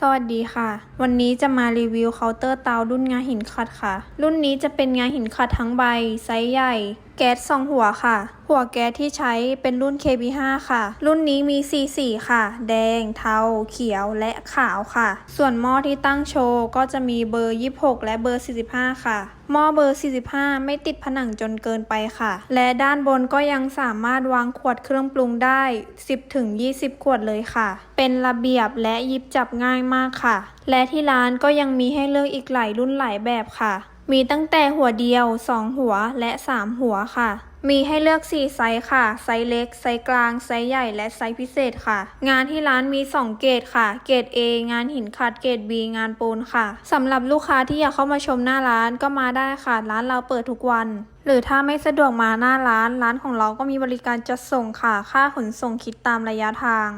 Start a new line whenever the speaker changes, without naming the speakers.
สวัสดีค่ะ วันนี้จะมารีวิวเคาน์เตอร์เตารุ่นงาหินขัดค่ะ รุ่นนี้จะเป็นงาหินขัดทั้งใบ ไซส์ใหญ่ แก๊สสองหัวค่ะ หัวแก๊สที่ใช้เป็นรุ่น KB5 ค่ะ รุ่นนี้มีสีสีค่ะ แดง เทา เขียวและขาวค่ะ ส่วนหม้อที่ตั้งโชว์ก็จะมีเบอร์ 26 และเบอร์ 45 ค่ะ หม้อเบอร์ 45 ไม่ติดผนังจนเกินไปค่ะ และด้านบนก็ยังสามารถวางขวดเครื่องปรุงได้ 10-20 ขวดเลยค่ะ เป็นระเบียบและหยิบจับง่ายมากค่ะ และที่ร้านก็ยังมีให้เลือกอีกหลายรุ่นหลายแบบค่ะ มีตั้งแต่หัวเดียว 2 หัวและ 3 หัวค่ะ มีให้เลือก 4 ไซส์ค่ะ ไซส์เล็ก ไซส์กลาง ไซส์ใหญ่ และไซส์พิเศษค่ะ งานที่ร้านมี 2 เกรดค่ะ เกรด A งานหินขัด เกรด B งานปูนค่ะสำหรับลูกค้าที่อยากเข้ามาชมหน้าร้านก็มาได้ค่ะ ร้านเราเปิดทุกวัน หรือถ้าไม่สะดวกมาหน้าร้าน ร้านของเราก็มีบริการจัดส่งค่ะ ค่าขนส่งคิดตามระยะทาง